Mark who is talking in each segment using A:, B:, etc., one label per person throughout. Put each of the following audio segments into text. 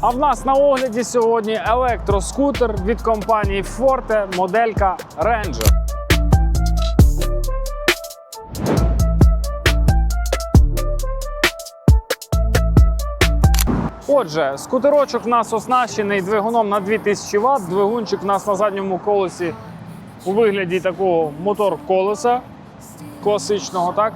A: А в нас на огляді сьогодні електроскутер від компанії Forte, моделька Ranger. Отже, скутерочок у нас оснащений двигуном на 2000 Вт. Двигунчик у нас на задньому колесі у вигляді такого мотор колеса класичного, так?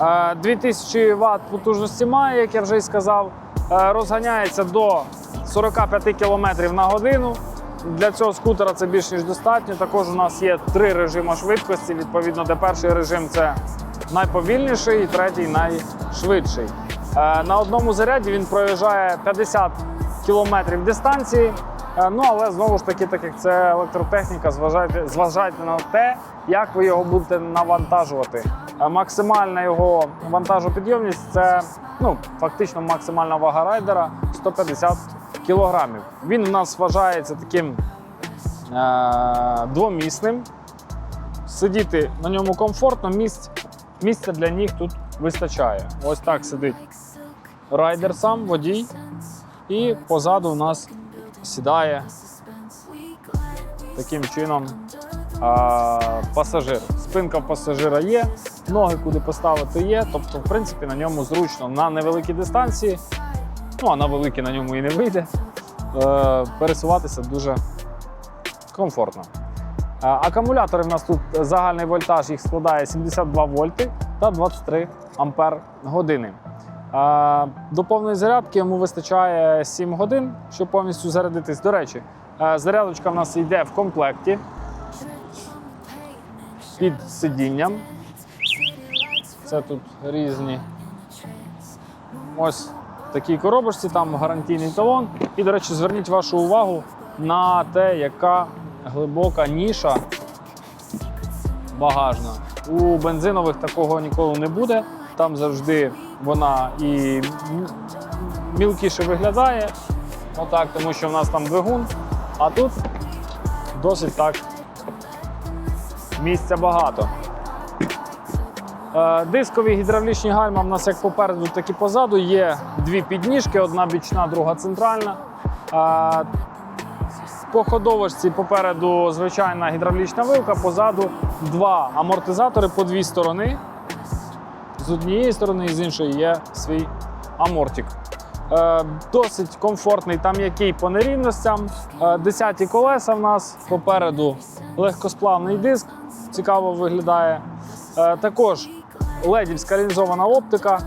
A: Е, 2000 Вт потужності має, як я вже і сказав. Е, Розганяється до 45 км на годину. Для цього скутера це більш ніж достатньо. Також у нас є три режими швидкості. Відповідно, де перший режим це найповільніший, і третій найшвидший. Е, На одному заряді він проїжджає 50 кілометрів дистанції. Е, Ну але знову ж таки, так як це електротехніка, зважайте, зважайте на те, як ви його будете навантажувати. Е, Максимальна його вантажопідйомність це ну, фактично максимальна вага райдера 150 кілограмів. Він у нас вважається таким е- двомісним. Сидіти на ньому комфортно, місць, місця для ніг тут вистачає. Ось так сидить райдер сам, водій, і позаду у нас сідає таким чином пасажир. Спинка в пасажира є, ноги куди поставити є. Тобто, в принципі, на ньому зручно на невеликій дистанції, ну а на великій на ньому і не вийде. Е, пересуватися дуже комфортно. Е, Акумулятори в нас тут загальний вольтаж їх складає 72 вольти та 23 ампер години. Е, До повної зарядки йому вистачає 7 годин, щоб повністю зарядитись. До речі, е, зарядочка в нас йде в комплекті під сидінням. Це тут різні. Ось в такій коробочці, там гарантійний талон. І, до речі, зверніть вашу увагу на те, яка глибока ніша багажна. У бензинових такого ніколи не буде. Там завжди вона і мілкіше виглядає, отак, тому що в нас там двигун, а тут досить так місця багато. Е, Дискові гідравлічні гальма в нас як попереду, так і позаду. Є дві підніжки, одна бічна, друга центральна. Е, По ходовочці попереду звичайна гідравлічна вилка, позаду два амортизатори по дві сторони. З однієї сторони і з іншої є свій амортик. Е, досить комфортний та м'який по нерівностям. Десяті колеса в нас попереду легкосплавний диск, цікаво виглядає. Е, також ледівська лінзована оптика.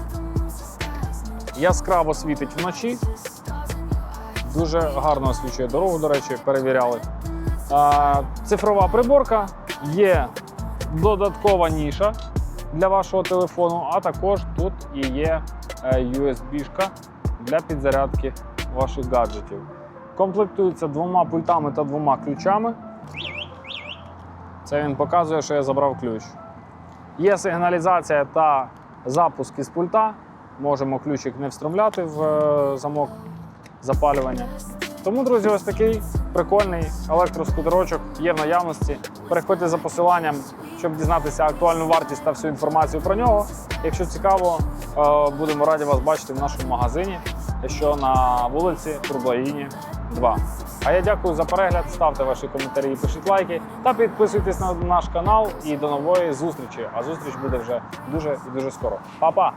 A: Яскраво світить вночі. Дуже гарно освічує дорогу, до речі, перевіряли. Е, цифрова приборка, є додаткова ніша для вашого телефону, а також тут і є е, USB-шка для підзарядки ваших гаджетів. Комплектується двома пультами та двома ключами. Це він показує, що я забрав ключ. Є сигналізація та запуск із пульта. Можемо ключик не встромляти в е, замок запалювання. Тому, друзі, ось такий прикольний електроскутерочок є в наявності. Переходьте за посиланням, щоб дізнатися актуальну вартість та всю інформацію про нього. Якщо цікаво, е, будемо раді вас бачити в нашому магазині, що на вулиці Турблаїні 2. А я дякую за перегляд. Ставте ваші коментарі, пишіть лайки та підписуйтесь на наш канал. І до нової зустрічі. А зустріч буде вже дуже і дуже скоро. Па-па!